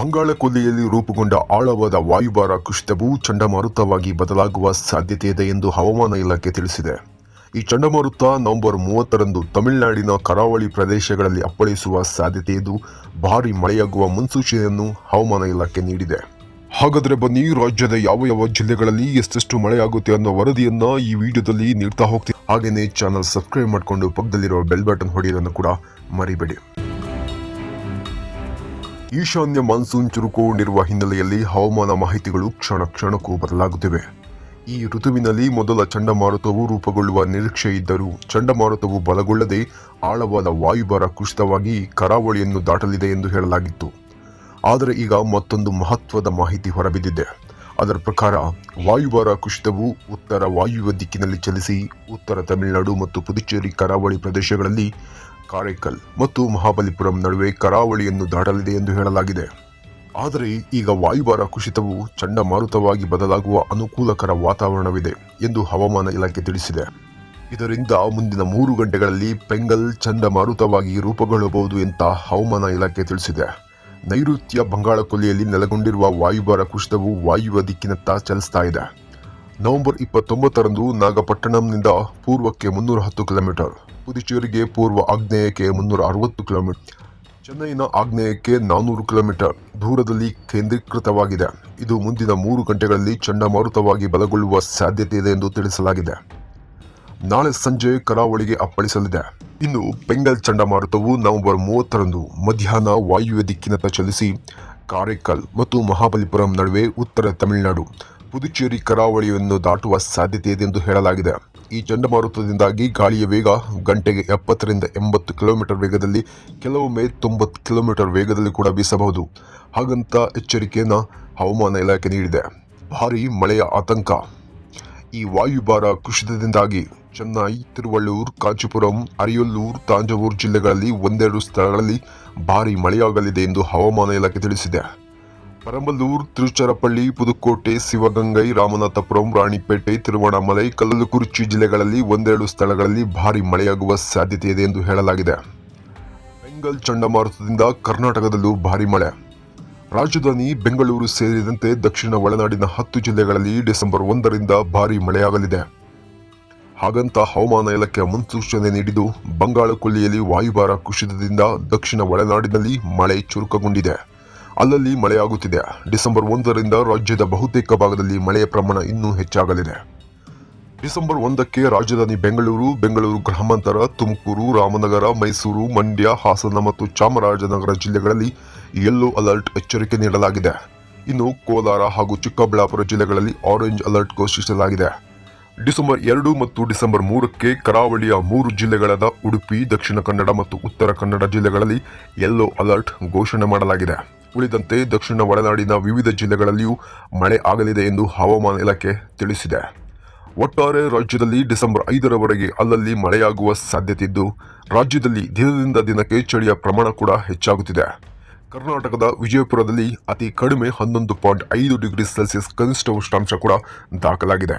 ಬಂಗಾಳ ಕೊಲ್ಲಿಯಲ್ಲಿ ರೂಪುಗೊಂಡ ಆಳವಾದ ವಾಯುಭಾರ ಕುಸಿತವು ಚಂಡಮಾರುತವಾಗಿ ಬದಲಾಗುವ ಸಾಧ್ಯತೆ ಇದೆ ಎಂದು ಹವಾಮಾನ ಇಲಾಖೆ ತಿಳಿಸಿದೆ. ಈ ಚಂಡಮಾರುತ ನವೆಂಬರ್ ಮೂವತ್ತರಂದು ತಮಿಳುನಾಡಿನ ಕರಾವಳಿ ಪ್ರದೇಶಗಳಲ್ಲಿ ಅಪ್ಪಳಿಸುವ ಸಾಧ್ಯತೆ ಇದ್ದು, ಭಾರಿ ಮಳೆಯಾಗುವ ಮುನ್ಸೂಚನೆಯನ್ನು ಹವಾಮಾನ ಇಲಾಖೆ ನೀಡಿದೆ. ಹಾಗಾದರೆ ಬನ್ನಿ, ರಾಜ್ಯದ ಯಾವ ಯಾವ ಜಿಲ್ಲೆಗಳಲ್ಲಿ ಎಷ್ಟೆಷ್ಟು ಮಳೆಯಾಗುತ್ತೆ ಅನ್ನೋ ವರದಿಯನ್ನು ಈ ವಿಡಿಯೋದಲ್ಲಿ ನೀಡ್ತಾ ಹೋಗ್ತೀವಿ. ಹಾಗೆಯೇ ಚಾನಲ್ ಸಬ್ಸ್ಕ್ರೈಬ್ ಮಾಡಿಕೊಂಡು ಪಕ್ಕದಲ್ಲಿರುವ ಬೆಲ್ ಬಟನ್ ಹೊಡೆಯೋದನ್ನು ಕೂಡ ಮರಿಬೇಡಿ. ಈಶಾನ್ಯ ಮಾನ್ಸೂನ್ ಚುರುಕುಗೊಂಡಿರುವ ಹಿನ್ನೆಲೆಯಲ್ಲಿ ಹವಾಮಾನ ಮಾಹಿತಿಗಳು ಕ್ಷಣ ಕ್ಷಣಕ್ಕೂ ಬದಲಾಗುತ್ತಿವೆ. ಈ ಋತುವಿನಲ್ಲಿ ಮೊದಲ ಚಂಡಮಾರುತವು ರೂಪುಗೊಳ್ಳುವ ನಿರೀಕ್ಷೆ ಇದ್ದರೂ ಚಂಡಮಾರುತವು ಬಲಗೊಳ್ಳದೆ ಆಳವಾದ ವಾಯುಭಾರ ಕುಸಿತವಾಗಿ ಕರಾವಳಿಯನ್ನು ದಾಟಲಿದೆ ಎಂದು ಹೇಳಲಾಗಿತ್ತು. ಆದರೆ ಈಗ ಮತ್ತೊಂದು ಮಹತ್ವದ ಮಾಹಿತಿ ಹೊರಬಿದ್ದಿದೆ. ಅದರ ಪ್ರಕಾರ ವಾಯುಭಾರ ಕುಸಿತವು ಉತ್ತರ ವಾಯುವ್ಯ ದಿಕ್ಕಿನಲ್ಲಿ ಚಲಿಸಿ ಉತ್ತರ ತಮಿಳುನಾಡು ಮತ್ತು ಪುದುಚೇರಿ ಕರಾವಳಿ ಪ್ರದೇಶಗಳಲ್ಲಿ ಕಾರೈಕಲ್ ಮತ್ತು ಮಹಾಬಲಿಪುರಂ ನಡುವೆ ಕರಾವಳಿಯನ್ನು ದಾಟಲಿದೆ ಎಂದು ಹೇಳಲಾಗಿದೆ. ಆದರೆ ಈಗ ವಾಯುಭಾರ ಕುಸಿತವು ಚಂಡಮಾರುತವಾಗಿ ಬದಲಾಗುವ ಅನುಕೂಲಕರ ವಾತಾವರಣವಿದೆ ಎಂದು ಹವಾಮಾನ ಇಲಾಖೆ ತಿಳಿಸಿದೆ. ಇದರಿಂದ ಮುಂದಿನ ಮೂರು ಗಂಟೆಗಳಲ್ಲಿ ಪೆಂಗಲ್ ಚಂಡಮಾರುತವಾಗಿ ರೂಪುಗೊಳ್ಳಬಹುದು ಅಂತ ಹವಾಮಾನ ಇಲಾಖೆ ತಿಳಿಸಿದೆ. ನೈಋತ್ಯ ಬಂಗಾಳಕೊಲ್ಲಿಯಲ್ಲಿ ನೆಲೆಗೊಂಡಿರುವ ವಾಯುಭಾರ ಕುಸಿತವು ವಾಯುವ ದಿಕ್ಕಿನತ್ತ ಚಲಿಸ್ತಾ ಇದೆ. ನವೆಂಬರ್ ಇಪ್ಪತ್ತೊಂಬತ್ತರಂದು ನಾಗಪಟ್ಟಣಂನಿಂದ ಪೂರ್ವಕ್ಕೆ ಮುನ್ನೂರ ಹತ್ತು ಕಿಲೋಮೀಟರ್, ಪುದುಚೇರಿಗೆ ಪೂರ್ವ ಆಗ್ನೇಯಕ್ಕೆ ಮುನ್ನೂರ ಅರವತ್ತು ಕಿಲೋಮೀಟರ್, ಚೆನ್ನೈನ ಆಗ್ನೇಯಕ್ಕೆ ನಾನ್ನೂರು ಕಿಲೋಮೀಟರ್ ದೂರದಲ್ಲಿ ಕೇಂದ್ರೀಕೃತವಾಗಿದೆ. ಇದು ಮುಂದಿನ ಮೂರು ಗಂಟೆಗಳಲ್ಲಿ ಚಂಡಮಾರುತವಾಗಿ ಬಲಗೊಳ್ಳುವ ಸಾಧ್ಯತೆ ಇದೆ ಎಂದು ತಿಳಿಸಲಾಗಿದೆ. ನಾಳೆ ಸಂಜೆ ಕರಾವಳಿಗೆ ಅಪ್ಪಳಿಸಲಿದೆ. ಇನ್ನು ಬೆಂಗಲ್ ಚಂಡಮಾರುತವು ನವೆಂಬರ್ ಮೂವತ್ತರಂದು ಮಧ್ಯಾಹ್ನ ವಾಯುವ್ಯ ದಿಕ್ಕಿನತ್ತ ಚಲಿಸಿ, ಕಾರೈಕಲ್ ಮತ್ತು ಮಹಾಬಲಿಪುರಂ ನಡುವೆ ಉತ್ತರ ತಮಿಳುನಾಡು ಪುದುಚೇರಿ ಕರಾವಳಿಯನ್ನು ದಾಟುವ ಸಾಧ್ಯತೆ ಇದೆ ಎಂದು ಹೇಳಲಾಗಿದೆ. ಈ ಚಂಡಮಾರುತದಿಂದಾಗಿ ಗಾಳಿಯ ವೇಗ ಗಂಟೆಗೆ ಎಪ್ಪತ್ತರಿಂದ ಎಂಬತ್ತು ಕಿಲೋಮೀಟರ್ ವೇಗದಲ್ಲಿ, ಕೆಲವೊಮ್ಮೆ ತೊಂಬತ್ತು ಕಿಲೋಮೀಟರ್ ವೇಗದಲ್ಲಿ ಕೂಡ ಬೀಸಬಹುದು. ಹಾಗಂತ ಎಚ್ಚರಿಕೆಯನ್ನು ಹವಾಮಾನ ಇಲಾಖೆ ನೀಡಿದೆ. ಭಾರೀ ಮಳೆಯ ಆತಂಕ. ಈ ವಾಯುಭಾರ ಕುಸಿತದಿಂದಾಗಿ ಚೆನ್ನೈ, ತಿರುವಳ್ಳೂರ್, ಕಾಂಚೀಪುರಂ, ಅರಿಯಲ್ಲೂರ್, ತಾಂಜಾವೂರ್ ಜಿಲ್ಲೆಗಳಲ್ಲಿ ಒಂದೆರಡು ಸ್ಥಳಗಳಲ್ಲಿ ಭಾರೀ ಮಳೆಯಾಗಲಿದೆ ಎಂದು ಹವಾಮಾನ ಇಲಾಖೆ ತಿಳಿಸಿದೆ. ಪರಂಬಲೂರ್ ತಿರುಚರಪಳ್ಳಿ, ಪುದುಕೋಟೆ, ಶಿವಗಂಗೈ, ರಾಮನಾಥಪುರಂ, ರಾಣಿಪೇಟೆ, ತಿರುವಣಾಮಲೈ ಕಲ್ಲುಕುರ್ಚಿ ಜಿಲ್ಲೆಗಳಲ್ಲಿ ಒಂದೆರಡು ಸ್ಥಳಗಳಲ್ಲಿ ಭಾರಿ ಮಳೆಯಾಗುವ ಸಾಧ್ಯತೆ ಇದೆ ಎಂದು ಹೇಳಲಾಗಿದೆ. ಬೆಂಗಲ್ ಚಂಡಮಾರುತದಿಂದ ಕರ್ನಾಟಕದಲ್ಲೂ ಭಾರಿ ಮಳೆ. ರಾಜಧಾನಿ ಬೆಂಗಳೂರು ಸೇರಿದಂತೆ ದಕ್ಷಿಣ ಒಳನಾಡಿನ ಹತ್ತು ಜಿಲ್ಲೆಗಳಲ್ಲಿ ಡಿಸೆಂಬರ್ ಒಂದರಿಂದ ಭಾರಿ ಮಳೆಯಾಗಲಿದೆ. ಹಾಗಂತ ಹವಾಮಾನ ಇಲಾಖೆ ಮುನ್ಸೂಚನೆ ನೀಡಿದ್ದು ಬಂಗಾಳ ಕೊಲ್ಲಿಯಲ್ಲಿ ವಾಯುಭಾರ ಕುಸಿತದಿಂದ ದಕ್ಷಿಣ ಒಳನಾಡಿನಲ್ಲಿ ಮಳೆ ಚುರುಕುಗೊಂಡಿದೆ. ಅಲ್ಲಲ್ಲಿ ಮಳೆಯಾಗುತ್ತಿದೆ. ಡಿಸೆಂಬರ್ ಒಂದರಿಂದ ರಾಜ್ಯದ ಬಹುತೇಕ ಭಾಗದಲ್ಲಿ ಮಳೆಯ ಪ್ರಮಾಣ ಇನ್ನೂ ಹೆಚ್ಚಾಗಲಿದೆ. ಡಿಸೆಂಬರ್ ಒಂದಕ್ಕೆ ರಾಜಧಾನಿ ಬೆಂಗಳೂರು ಬೆಂಗಳೂರು ಗ್ರಾಮಾಂತರ, ತುಮಕೂರು, ರಾಮನಗರ, ಮೈಸೂರು, ಮಂಡ್ಯ, ಹಾಸನ ಮತ್ತು ಚಾಮರಾಜನಗರ ಜಿಲ್ಲೆಗಳಲ್ಲಿ ಯೆಲ್ಲೋ ಅಲರ್ಟ್ ಎಚ್ಚರಿಕೆ ನೀಡಲಾಗಿದೆ. ಇನ್ನು ಕೋಲಾರ ಹಾಗೂ ಚಿಕ್ಕಬಳ್ಳಾಪುರ ಜಿಲ್ಲೆಗಳಲ್ಲಿ ಆರೆಂಜ್ ಅಲರ್ಟ್ ಘೋಷಿಸಲಾಗಿದೆ. ಡಿಸೆಂಬರ್ ಎರಡು ಮತ್ತು ಡಿಸೆಂಬರ್ ಮೂರಕ್ಕೆ ಕರಾವಳಿಯ ಮೂರು ಜಿಲ್ಲೆಗಳಾದ ಉಡುಪಿ, ದಕ್ಷಿಣ ಕನ್ನಡ ಮತ್ತು ಉತ್ತರ ಕನ್ನಡ ಜಿಲ್ಲೆಗಳಲ್ಲಿ ಯೆಲ್ಲೋ ಅಲರ್ಟ್ ಘೋಷಣೆ ಮಾಡಲಾಗಿದೆ. ಉಳಿದಂತೆ ದಕ್ಷಿಣ ಒಳನಾಡಿನ ವಿವಿಧ ಜಿಲ್ಲೆಗಳಲ್ಲಿಯೂ ಮಳೆ ಆಗಲಿದೆ ಎಂದು ಹವಾಮಾನ ಇಲಾಖೆ ತಿಳಿಸಿದೆ. ಒಟ್ಟಾರೆ ರಾಜ್ಯದಲ್ಲಿ ಡಿಸೆಂಬರ್ ಐದರವರೆಗೆ ಅಲ್ಲಲ್ಲಿ ಮಳೆಯಾಗುವ ಸಾಧ್ಯತೆ ಇದ್ದು ರಾಜ್ಯದಲ್ಲಿ ದಿನದಿಂದ ದಿನಕ್ಕೆ ಚಳಿಯ ಪ್ರಮಾಣ ಕೂಡ ಹೆಚ್ಚಾಗುತ್ತಿದೆ. ಕರ್ನಾಟಕದ ವಿಜಯಪುರದಲ್ಲಿ ಅತಿ ಕಡಿಮೆ ಹನ್ನೊಂದು ಪಾಯಿಂಟ್ ಐದು ಡಿಗ್ರಿ ಸೆಲ್ಸಿಯಸ್ ಕನಿಷ್ಠ ಉಷ್ಣಾಂಶ ಕೂಡ ದಾಖಲಾಗಿದೆ.